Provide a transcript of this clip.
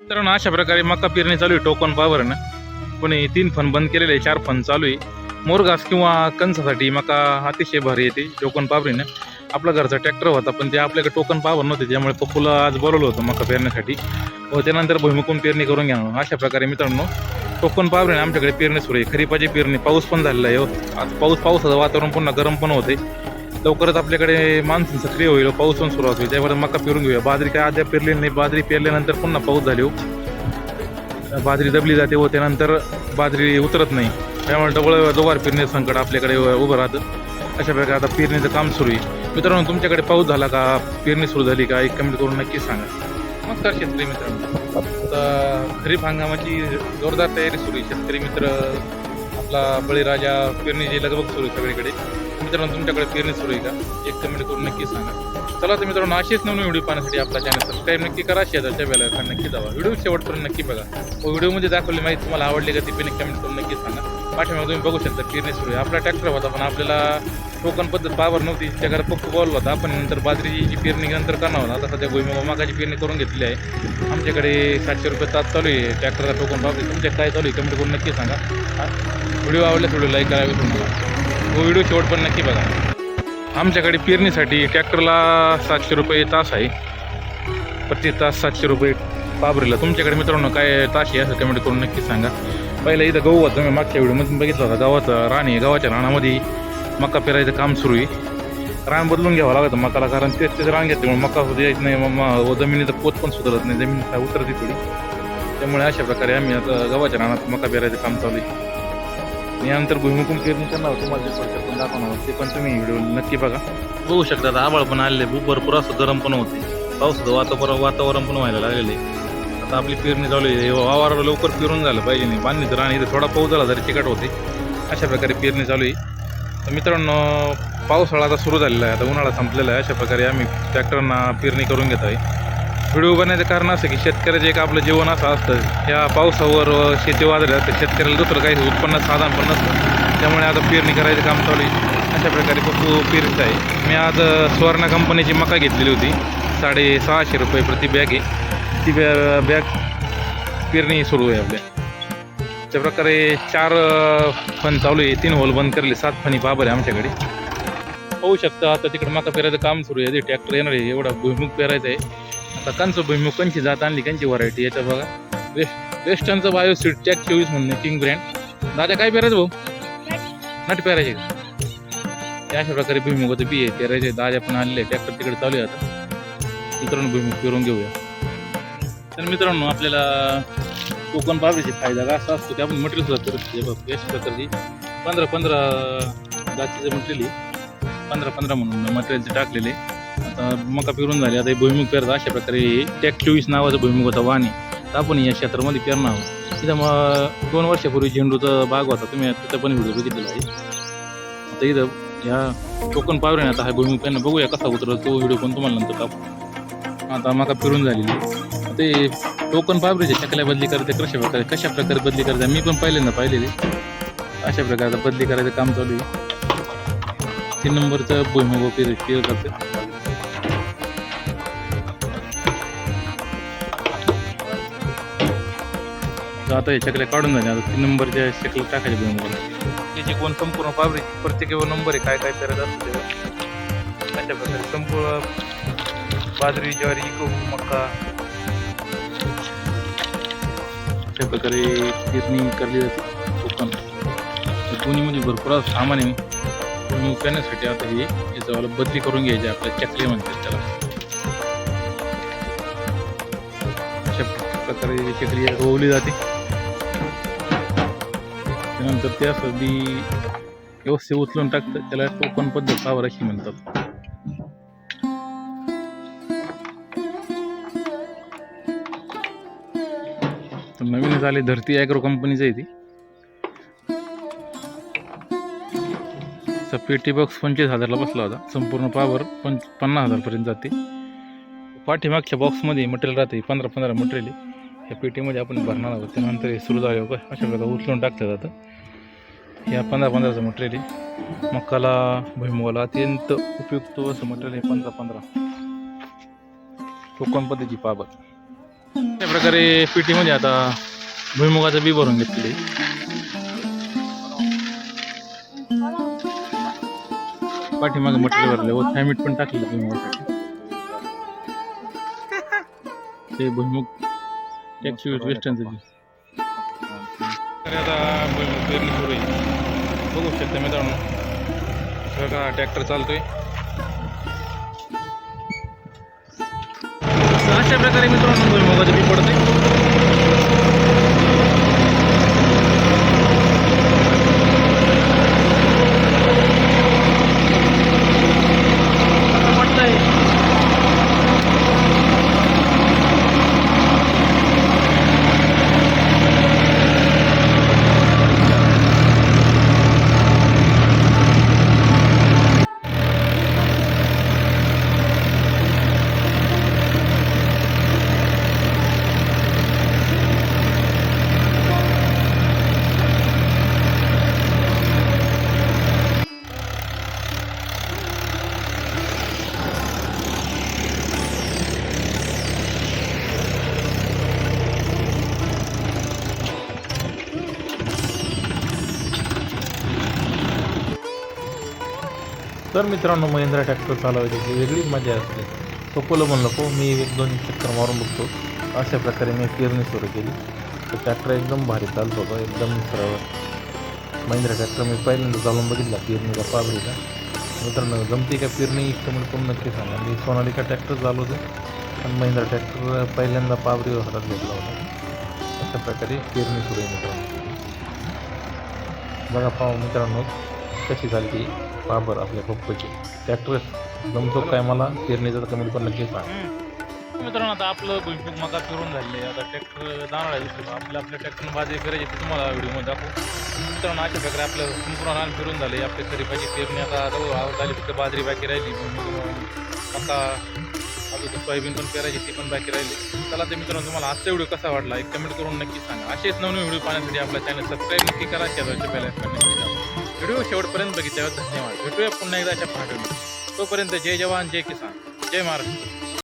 मित्रांनो अशा प्रकारे मका पेरणी चालू आहे. टोकन पावर ना कोणी तीन फन बंद केलेले आहे. चार फन चालू आहे. मोरघास किंवा कंसासाठी मका अतिशय भारी येते टोकन पावरीनं. आपला घरचा ट्रॅक्टर होता पण ते आपल्याकडे टोकन पावर नव्हते त्यामुळे पप्पूला आज बोलवलं होतं मका पेरण्यासाठी. व त्यानंतर भुईमुकून पेरणी करून घ्या अशा प्रकारे मित्रांनो टोकन पावरीने आमच्याकडे पेरणी सुरू आहे. खरीपाची पेरणी पाऊस पण झालेला आहे. हो. पाऊस पावसाचं वातावरण पुन्हा गरम पण होते लवकरच आपल्याकडे मान्सून सक्रिय होईल पाऊस पण सुरुवात होईल. त्यामुळे मका पेरून घेऊया. बाजरी काय अद्याप पेरलेली नाही. बाजरी पेरल्यानंतर पुन्हा पाऊस झाली हो. बाजरी दबली जाते व त्यानंतर बाजरी उतरत नाही. त्यामुळे डबळ दोबार पेरणी संकट आपल्याकडे उभं राहतं. अशा प्रकारे आता पेरणीचं काम सुरू आहे. मित्रांनो तुमच्याकडे पाऊस झाला का? पेरणी सुरू झाली का? एक कमेंट करून नक्की सांगा. नमस्कार शेतकरी मित्रांनो आता खरीप हंगामाची जोरदार तयारी सुरू आहे. शेतकरी मित्र आपला बळीराजा पेरणीची लगबग सुरू आहे सगळीकडे. मित्रांनो तुमच्याकडे पेरणी सुरू आहे का? एक कमेंट करून नक्की सांगा. चला तर मित्रांनो असेच नवीन व्हिडिओ पाहण्यासाठी आपला चॅनल सबस्क्राईब नक्की करा. शेजारच्या बेला नक्की जावा व्हिडिओ शेवटपर्यंत नक्की बघा. व व्हिडिओमध्ये दाखवली माहिती तुम्हाला आवडली का ती पण कमेंट करून नक्की सांगा. पाठीमागे तुम्ही बघू शकता पेरणी सुरू आहे. आपला ट्रॅक्टर होता पण आपल्याला टोकन पद्धत पावर नव्हती. त्याकडे फक्त बॉल होता. आपण नंतर बाजरीची जी पेरणी नंतर करणार होता. आता सध्या भुईमुगा मागाची पेरणी करून घेतली आहे. आमच्याकडे सातशे रुपये तास चालू आहे. ट्रॅक्टरचा टोकन पावर तुमच्या काय चालू आहे कमेंट करून नक्की सांगा. व्हिडिओ आवडल्यास व्हिडिओ लाईक करावे तुम्हाला हो, व्हिडिओ शेवट पण नक्की बघा. आमच्याकडे पेरणीसाठी ट्रॅक्टरला सातशे रुपये तास आहे. प्रति तास सातशे रुपये पाबरीला. तुमच्याकडे मित्रांनो काय तास आहे असं कमेंट करून नक्की सांगा. पहिलं इथं गहू होतं मी मागच्या व्हिडिओमध्ये बघितलं होता गावाचं रान आहे गावाच्या रानामध्ये मका पेरायचं काम सुरू आहे. रान बदलून घ्यावं लागतं मकाला कारण तेच तेच रान घेतल्यामुळे मका सुद्धा यायच नाही मग व जमिनीचं पोत पण सुधारत नाही जमीन काय उतरते थोडी. त्यामुळे अशा प्रकारे आम्ही आता गावाच्या रानात मका पेरायचं काम चालू आहे. यानंतर भुईमुखून पेरणी करणार तुम्हाला जे थोडक्यात पण दाखवणार ते पण तुम्ही व्हिडिओ नक्की बघा. बघू शकता आता आभाळ पण आलेले आहे भरपूर असं गरम पण होते. पावसाचं वातावरण वातावरण पण व्हायला लागलेलं. आहे आता आपली पेरणी चालू आहे. वावर लवकर पेरून झालं पाहिजे नाही. बांधणी तर आणि इथे थोडा पाऊस झाला तरी चिकट होते. अशा प्रकारे पेरणी चालू आहे. तर मित्रांनो पावसाळा आता सुरू झालेला आहे. आता उन्हाळा संपलेला आहे. अशा प्रकारे आम्ही ट्रॅक्टरना पेरणी करून घेत आहे. व्हिडिओ बनायचं कारण असं की शेतकऱ्याचं एक आपलं जीवन असं असतं. या पावसावर शेती वाजल्या तर शेतकऱ्याला दुसरं काही उत्पन्न साधन पण नसतं. त्यामुळे आता पेरणी करायचं काम चालू आहे. अशा प्रकारे पप्पू पेरत आहे. मी आज अ, सुवर्णा कंपनीची मका घेतलेली होती. साडे सहाशे रुपये प्रति बॅग आहे. ती बॅ बॅग पेरणी सुरू आहे आपल्या. त्या प्रकारे चार फण चालू आहे. तीन होल बंद करले. सात फणी बाबर आहे आमच्याकडे. पाहू शकता आता तिकडे मका पेरायचं काम सुरू आहे. ते ट्रॅक्टर येणार आहे. एवढा भुईमुग पेरायचं आहे. आता कंच भुईमुग कंची जात आणली कंची व्हरायटी याच्या बघा. वेस्ट वेस्टर्नचं बायो सीट टॅक चोवीस म्हणून किंग ब्रँड दादा काय पेरायचं भाऊ? नट पेरायचे का? अशा प्रकारे भुईमुगाचं बी आहे पेरायचे दादा पण आणले ट्रॅक्टर तिकडे चालू आहे आता. मित्रांनो भुईमुख पेरून घेऊया. तर मित्रांनो आपल्याला कोकण बाबीचे फायदा का असा असतो की आपण मटेरियल सुद्धा करत बघ, अशा प्रकारची पंधरा पंधरा जातीचं मटेरियल पंधरा पंधरा म्हणून मटेरियलचे टाकलेले. मका पेरून झाली. आता भुईमुग पेरता अशा प्रकारे टॅक चोवीस नावाचं भुईमुग होता वाणी. तर आपण या क्षेत्रामध्ये पेरणार आहोत. तिथं मग दोन वर्षापूर्वी झेंडूचा बाग होता तुम्ही तिथं पण व्हिडिओ बघितलेला आहे. आता इथं या कोकण पावरे आता हा भुईमुग पेरणं बघूया कसा उतरतो तो व्हिडिओ पण तुम्हाला नंतर टाकू आता मका पेरून झालेली ते टोकन पावरीचे शकल्या बदली करते कशा प्रकारे कशा प्रकारे बदली करते मी पण पहिल्यांदा पाहिलेली. अशा प्रकारचं बदली करायचं काम चालू आहे. तीन नंबरचं भुईमुग पेर पेर करते आता हे चकल्या काढून झाले आता तीन नंबरच्या चकल्या टाकायचे भुईमुगाला त्याची कोण संपूर्ण पावरी प्रत्येक नंबर आहे काय काय करत असतो. अशा प्रकारे संपूर्ण बाजरी ज्वारी गहू मका. अशा प्रकारे पेरणी करली जाते कोकण दोन्हीमध्ये भरपूर असं सामान आहे. भुईमुग पेरण्यासाठी आता हे याचं बदली करून घ्यायची आपल्या चकली म्हणतात त्याला. अशा प्रकारे ही चकली रोवली जाते. नंतर त्या सर्दी व्यवस्थित उचलून टाकतं. त्याला कोकण पद्धत पावर अशी म्हणतात. तर नवीन झाले धरती ॲग्रो कंपनीचं आहे ती. पेटी बॉक्स पंचवीस हजारला बसला होता. संपूर्ण पावर पंच पन्नास हजारपर्यंत जाते. पाठीमागच्या बॉक्समध्ये मटेरियल राहते. पंधरा पंधरा मटेरियल आहे. ह्या पेटीमध्ये आपण भरणार आहोत. त्यानंतर हे सुरू झाले अशा प्रकारे उचलून टाकलं जातं. या पंधरा पंधराचं मटेरियल आहे. मकाला भुईमुगाला अत्यंत उपयुक्त असं मटेरियल आहे पंधरा पंधरा. कोकण पद्धतीची पाबत. त्या प्रकारे पिटीमध्ये आता भुईमुगाचं बी भरून घेतले पाठीमागे मटेरियल भरले. व थॅमिट पण टाकले भुईमुगासाठी. ते भुईमुग टॅक्सी वेस्टर्नचं बी. आता भुईमुग पेरणी सुरू आहे. बघू शकता मित्रांनो. सगळा ट्रॅक्टर चालतोय. अशा प्रकारे मित्रांनो भुईमुगाचं बी पडते तर मित्रांनो महिंद्रा ट्रॅक्टर चालवायची वेगळीच मजा असते. तो म्हणलं नको मी एक दोन चक्कर मारून बघतो. अशा प्रकारे मी पेरणी सुरू केली. तर ट्रॅक्टर एकदम भारी चालतो होता एकदम सरळ. महिंद्रा ट्रॅक्टर मी पहिल्यांदा चालून बघितला पेरणीचा पाबरीचा. मित्रांनो जमती का पेरणी? इतकं म्हणून पण नक्की सांगा. मी सोनालिका ट्रॅक्टर चालवतो आणि महिंद्रा ट्रॅक्टर पहिल्यांदा पाबरीवर हातात घेतला होता. अशा प्रकारे पेरणी सुरू आहे मित्रांनो. बघा पाहू मित्रांनो कशी चालते बाबर आपल्या पप्पाचे ट्रॅक्टर जमतो काय मला? पेरणीचा तर कमेंट पण नक्की सांग. मित्रांनो आता आपलं भुईमुग मका फिरून झाले आता ट्रॅक्टर जाणार आहे दुसरं आपल्या आपल्या ट्रॅक्टर बाजी करायची ते तुम्हाला व्हिडिओमध्ये दाखवू. मित्रांनो अशा प्रकारे आपलं संपूर्ण रान फिरून झाले आपली खरीपाची पेरणी आता जवळ झाली फक्त बाजरी बाकी राहिली. आता मका अजून सोयाबीन पण पेरायची ती पण बाकी राहिली. चला ते मित्रांनो तुम्हाला आजचा व्हिडिओ कसा वाटला? एक कमेंट करून नक्की सांगा. असेच नवीन व्हिडिओ पाहण्यासाठी आपला चॅनल सबस्क्राईब नक्की करा. शेजारच्या बेल व्हिडिओ शेवटपर्यंत बघितल्यावर धन्यवाद. भेटूया पुन्हा एकदा अशा पाठवून तोपर्यंत जय जवान जय किसान जय महाराष्ट्र.